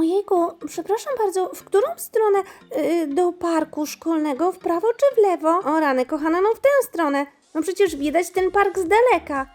Ojejku, przepraszam bardzo, w którą stronę y, do parku szkolnego? W prawo czy w lewo? O rany, kochana, no w tę stronę. No przecież widać ten park z daleka.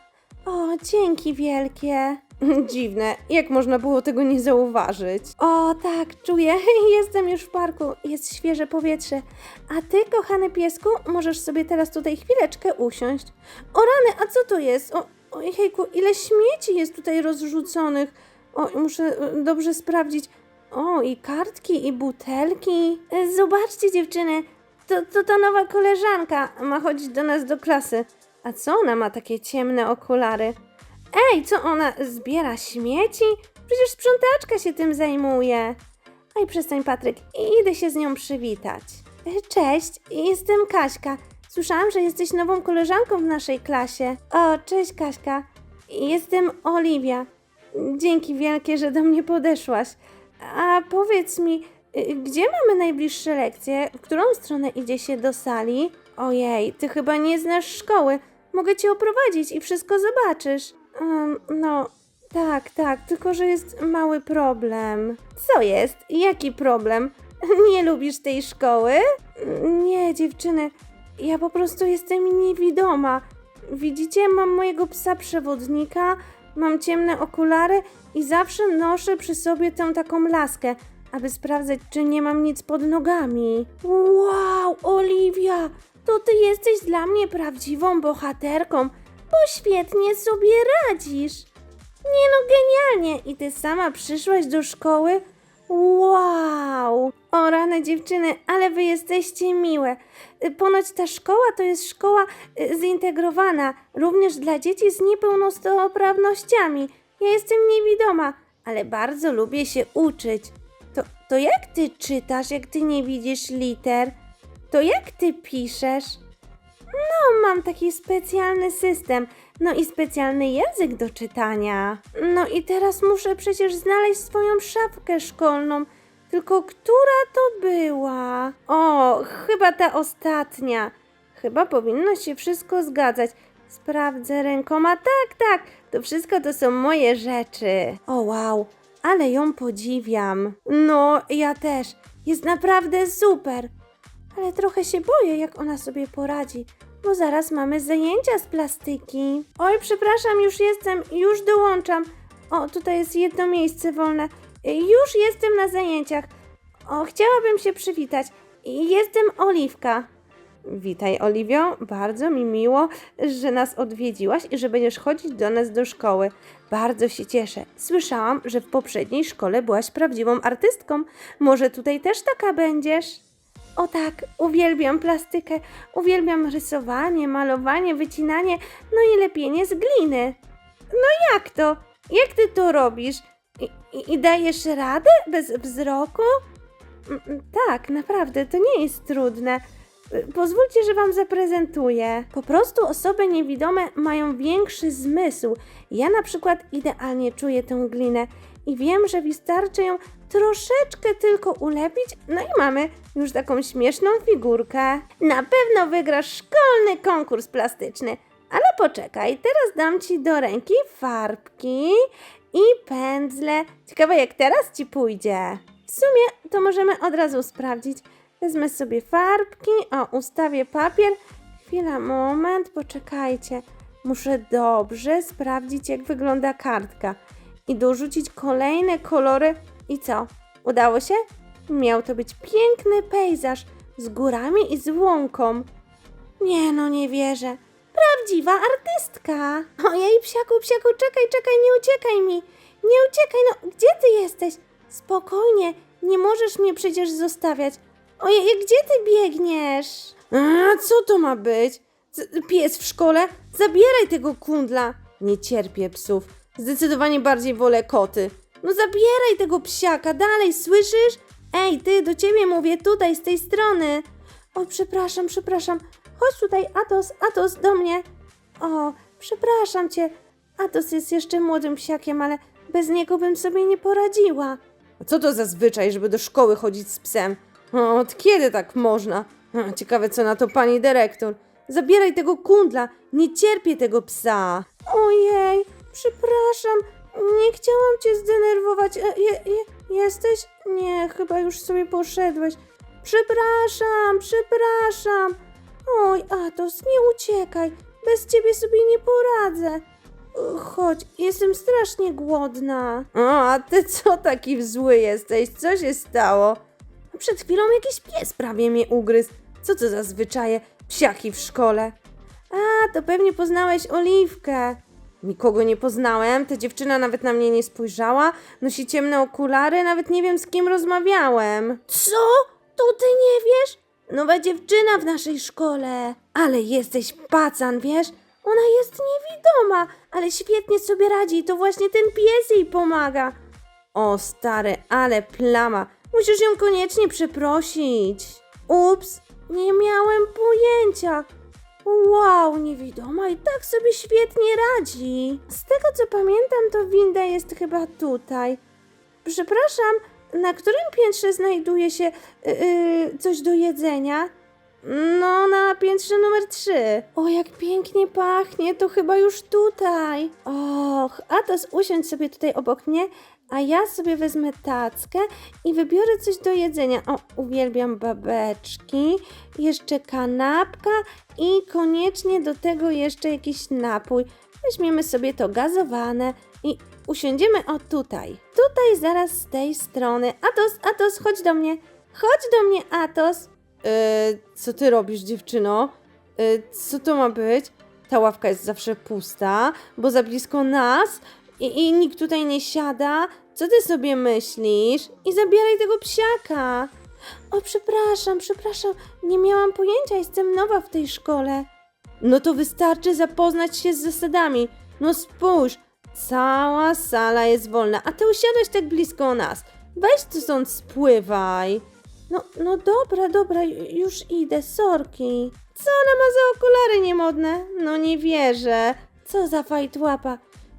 O, dzięki wielkie. Dziwne, jak można było tego nie zauważyć? O, tak, czuję, jestem już w parku, jest świeże powietrze. A ty, kochany piesku, możesz sobie teraz tutaj chwileczkę usiąść. O rany, a co to jest? O, ojejku, ile śmieci jest tutaj rozrzuconych. O, muszę y, dobrze sprawdzić. O, i kartki, i butelki. Y, Zobaczcie, dziewczyny, to, to ta nowa koleżanka ma chodzić do nas do klasy. A co ona ma takie ciemne okulary? Ej, co ona zbiera śmieci? Przecież sprzątaczka się tym zajmuje. Oj, przestań, Patryk, idę się z nią przywitać. E, Cześć, jestem Kaśka. Słyszałam, że jesteś nową koleżanką w naszej klasie. O, cześć Kaśka. Jestem Oliwia. Dzięki wielkie, że do mnie podeszłaś. A powiedz mi, y, gdzie mamy najbliższe lekcje? W którą stronę idzie się do sali? Ojej, ty chyba nie znasz szkoły. Mogę cię oprowadzić i wszystko zobaczysz. Em, no, tak, tak, tylko że jest mały problem. Co jest? Jaki problem? Nie lubisz tej szkoły? Nie, dziewczyny, ja po prostu jestem niewidoma. Widzicie, mam mojego psa przewodnika, mam ciemne okulary i zawsze noszę przy sobie tę taką laskę, aby sprawdzać, czy nie mam nic pod nogami. Wow, Oliwia, to ty jesteś dla mnie prawdziwą bohaterką, bo świetnie sobie radzisz. Nie no, genialnie! I ty sama przyszłaś do szkoły? Wow! O rane dziewczyny, ale wy jesteście miłe. Y, Ponoć ta szkoła to jest szkoła y, zintegrowana, również dla dzieci z niepełnosprawnościami. Ja jestem niewidoma, ale bardzo lubię się uczyć. To, to jak ty czytasz, jak ty nie widzisz liter? To jak ty piszesz? No, mam taki specjalny system. No i specjalny język do czytania. No i teraz muszę przecież znaleźć swoją szafkę szkolną. Tylko która to była? O, chyba ta ostatnia. Chyba powinno się wszystko zgadzać. Sprawdzę rękoma. Tak, tak, to wszystko to są moje rzeczy. O wow, ale ją podziwiam. No, ja też. Jest naprawdę super. Ale trochę się boję, jak ona sobie poradzi, bo zaraz mamy zajęcia z plastyki. Oj, przepraszam, już jestem, już dołączam. O, tutaj jest jedno miejsce wolne. Już jestem na zajęciach. O, chciałabym się przywitać. Jestem Oliwka. Witaj, Oliwio. Bardzo mi miło, że nas odwiedziłaś i że będziesz chodzić do nas do szkoły. Bardzo się cieszę. Słyszałam, że w poprzedniej szkole byłaś prawdziwą artystką. Może tutaj też taka będziesz? O tak, uwielbiam plastykę, uwielbiam rysowanie, malowanie, wycinanie, no i lepienie z gliny. No jak to? Jak ty to robisz? I, i, dajesz radę bez wzroku? Mm, mm, Tak, naprawdę, to nie jest trudne. Y, Pozwólcie, że Wam zaprezentuję. Po prostu osoby niewidome mają większy zmysł. Ja na przykład idealnie czuję tę glinę i wiem, że wystarczy ją troszeczkę tylko ulepić, no i mamy już taką śmieszną figurkę. Na pewno wygrasz szkolny konkurs plastyczny. Ale poczekaj, teraz dam Ci do ręki farbki i pędzle. Ciekawe jak teraz Ci pójdzie. W sumie to możemy od razu sprawdzić. Wezmę sobie farbki, o, ustawię papier. Chwila, moment, poczekajcie. Muszę dobrze sprawdzić, jak wygląda kartka i dorzucić kolejne kolory. I co? Udało się? Miał to być piękny pejzaż z górami i z łąką. Nie no, nie wierzę. Prawdziwa artystka. Ojej, psiaku, psiaku, czekaj, czekaj, nie uciekaj mi. Nie uciekaj, no, gdzie ty jesteś? Spokojnie, nie możesz mnie przecież zostawiać. Ojej, gdzie ty biegniesz? A, co to ma być? Pies w szkole? Zabieraj tego kundla. Nie cierpię psów. Zdecydowanie bardziej wolę koty. No zabieraj tego psiaka, dalej, słyszysz? Ej, ty, do ciebie mówię, tutaj, z tej strony. O, przepraszam, przepraszam. Chodź tutaj, Atos, Atos, do mnie. O, przepraszam cię. Atos jest jeszcze młodym psiakiem, ale bez niego bym sobie nie poradziła. A co to za zwyczaj, żeby do szkoły chodzić z psem? O, od kiedy tak można? O, ciekawe, co na to pani dyrektor. Zabieraj tego kundla, nie cierpię tego psa. Ojej, przepraszam, nie chciałam cię zdenerwować. E, Je, je, Jesteś? Nie, chyba już sobie poszedłeś. Przepraszam, przepraszam. Oj, Atos, nie uciekaj. Bez ciebie sobie nie poradzę. Chodź, jestem strasznie głodna. O, a ty co taki zły jesteś? Co się stało? Przed chwilą jakiś pies prawie mnie ugryzł. Co to za zwyczaje psiaki w szkole? A, to pewnie poznałeś Oliwkę. Nikogo nie poznałem, ta dziewczyna nawet na mnie nie spojrzała, nosi ciemne okulary, nawet nie wiem z kim rozmawiałem. Co? To ty nie wiesz? Nowa dziewczyna w naszej szkole. Ale jesteś pacan, wiesz? Ona jest niewidoma, ale świetnie sobie radzi i to właśnie ten pies jej pomaga. O stary, ale plama. Musisz ją koniecznie przeprosić. Ups, nie miałem pojęcia. Wow, niewidoma i tak sobie świetnie radzi. Z tego co pamiętam, to winda jest chyba tutaj. Przepraszam, na którym piętrze znajduje się yy, coś do jedzenia? No, na piętrze numer 3. O, jak pięknie pachnie, to chyba już tutaj. Och, Atos, usiądź sobie tutaj obok mnie, a ja sobie wezmę tackę i wybiorę coś do jedzenia. O, uwielbiam babeczki, jeszcze kanapka i koniecznie do tego jeszcze jakiś napój. Weźmiemy sobie to gazowane i usiądziemy o tutaj. Tutaj zaraz z tej strony. Atos, Atos, chodź do mnie. Chodź do mnie, Atos. E, co ty robisz, dziewczyno? E, co to ma być? Ta ławka jest zawsze pusta, bo za blisko nas i, i nikt tutaj nie siada. Co ty sobie myślisz? I zabieraj tego psiaka. O, przepraszam, przepraszam, nie miałam pojęcia, jestem nowa w tej szkole. No to wystarczy zapoznać się z zasadami. No spójrz, cała sala jest wolna, a ty usiadłeś tak blisko nas. Weź tu stąd spływaj. No, no dobra, dobra, ju- już idę, sorki. Co ona ma za okulary niemodne? No nie wierzę. Co za fajtłapa.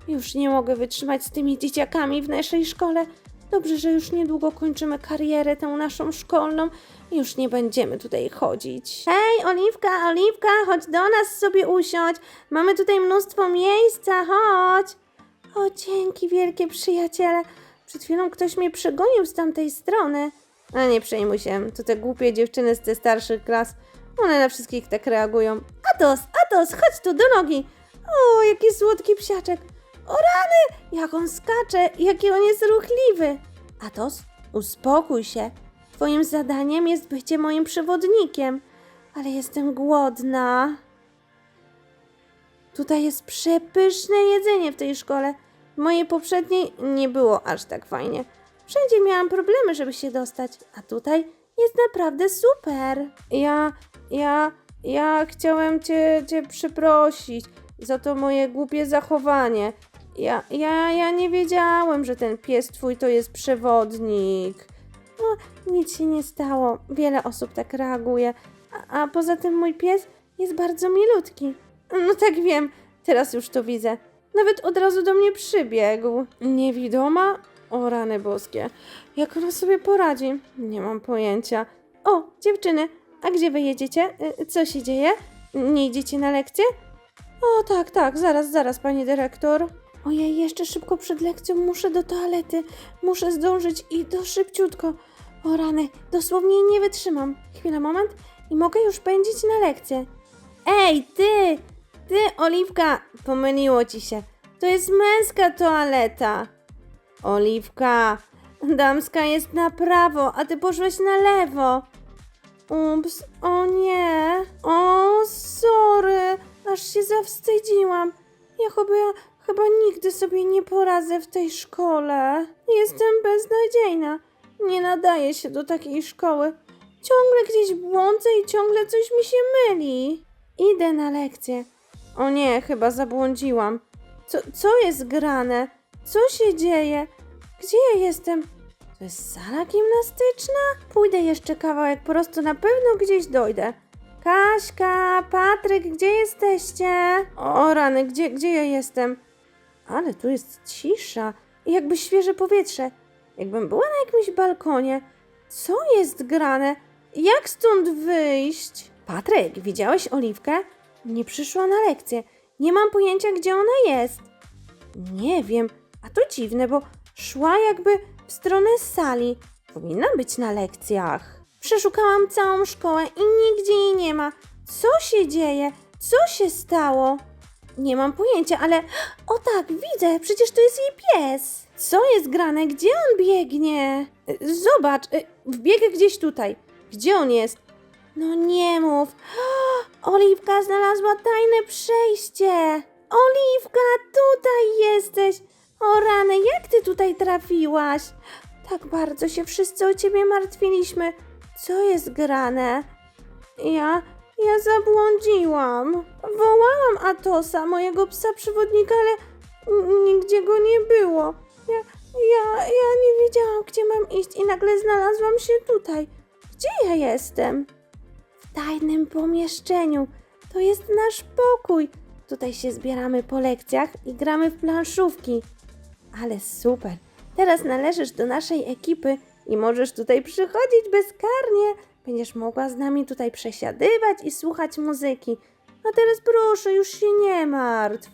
Już nie mogę wytrzymać z tymi dzieciakami w naszej szkole. Dobrze, że już niedługo kończymy karierę tę naszą szkolną już nie będziemy tutaj chodzić. Hej, Oliwka, Oliwka, chodź do nas sobie usiądź. Mamy tutaj mnóstwo miejsca, chodź. O, dzięki wielkie przyjaciele. Przed chwilą ktoś mnie przegonił z tamtej strony. Ale nie przejmuj się, to te głupie dziewczyny z tych starszych klas. One na wszystkich tak reagują. Atos, Atos, chodź tu do nogi. O, jaki słodki psiaczek. O rany, jak on skacze, jaki on jest ruchliwy. Atos, uspokój się. Twoim zadaniem jest bycie moim przewodnikiem. Ale jestem głodna. Tutaj jest przepyszne jedzenie w tej szkole. W mojej poprzedniej nie było aż tak fajnie. Wszędzie miałam problemy, żeby się dostać, a tutaj jest naprawdę super. Ja, ja, ja chciałem cię, cię przeprosić za to moje głupie zachowanie. Ja, ja, ja nie wiedziałem, że ten pies twój to jest przewodnik. No, nic się nie stało. Wiele osób tak reaguje. A, a poza tym mój pies jest bardzo milutki. No tak wiem, teraz już to widzę. Nawet od razu do mnie przybiegł. Niewidoma? O rany boskie. Jak ona sobie poradzi? Nie mam pojęcia. O, dziewczyny, a gdzie wy jedziecie? Y, Co się dzieje? Nie idziecie na lekcję? O, tak, tak, zaraz, zaraz, pani dyrektor. Ojej, jeszcze szybko przed lekcją muszę do toalety. Muszę zdążyć i to szybciutko. O rany, dosłownie nie wytrzymam. Chwila, moment i mogę już pędzić na lekcję. Ej, ty! Ty, Oliwka! Pomyliło ci się. To jest męska toaleta. Oliwka, damska jest na prawo, a ty poszłeś na lewo. Ups, o nie. O, sorry. Aż się zawstydziłam. Ja chyba, chyba nigdy sobie nie poradzę w tej szkole. Jestem beznadziejna. Nie nadaję się do takiej szkoły. Ciągle gdzieś błądzę i ciągle coś mi się myli. Idę na lekcję. O nie, chyba zabłądziłam. Co, co jest grane? Co się dzieje? Gdzie ja jestem? To jest sala gimnastyczna? Pójdę jeszcze kawałek, po prostu na pewno gdzieś dojdę. Kaśka, Patryk, gdzie jesteście? O rany, gdzie, gdzie ja jestem? Ale tu jest cisza i jakby świeże powietrze. Jakbym była na jakimś balkonie. Co jest grane? Jak stąd wyjść? Patryk, widziałeś Oliwkę? Nie przyszła na lekcję. Nie mam pojęcia, gdzie ona jest. Nie wiem, a to dziwne, bo szła jakby w stronę sali. Powinna być na lekcjach. Przeszukałam całą szkołę i nigdzie jej nie ma. Co się dzieje? Co się stało? Nie mam pojęcia, ale. O tak, widzę, przecież to jest jej pies. Co jest grane? Gdzie on biegnie? Zobacz, y, wbiegł gdzieś tutaj. Gdzie on jest? No nie mów. Oliwka znalazła tajne przejście. Oliwka, tutaj jesteś. O rany, jak ty tutaj trafiłaś? Tak bardzo się wszyscy o ciebie martwiliśmy. Co jest grane? Ja, ja zabłądziłam. Wołałam Atosa, mojego psa przewodnika, ale nigdzie go nie było. Ja, ja, ja nie wiedziałam, gdzie mam iść i nagle znalazłam się tutaj. Gdzie ja jestem? Tajnym pomieszczeniu. To jest nasz pokój. Tutaj się zbieramy po lekcjach i gramy w planszówki. Ale super. Teraz należysz do naszej ekipy i możesz tutaj przychodzić bezkarnie. Będziesz mogła z nami tutaj przesiadywać i słuchać muzyki. A teraz proszę, już się nie martw.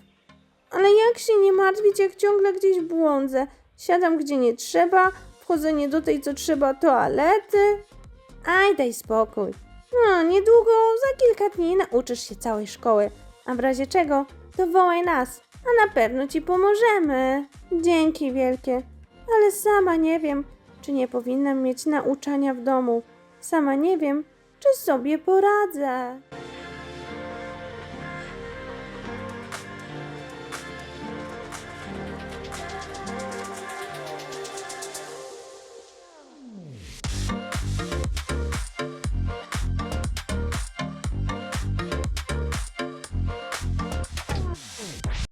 Ale jak się nie martwić, jak ciągle gdzieś błądzę? Siadam gdzie nie trzeba, wchodzę nie do tej, co trzeba toalety. Aj, daj spokój. No, niedługo, za kilka dni nauczysz się całej szkoły. A w razie czego, to wołaj nas, a na pewno ci pomożemy. Dzięki wielkie. Ale sama nie wiem, czy nie powinnam mieć nauczania w domu. Sama nie wiem, czy sobie poradzę.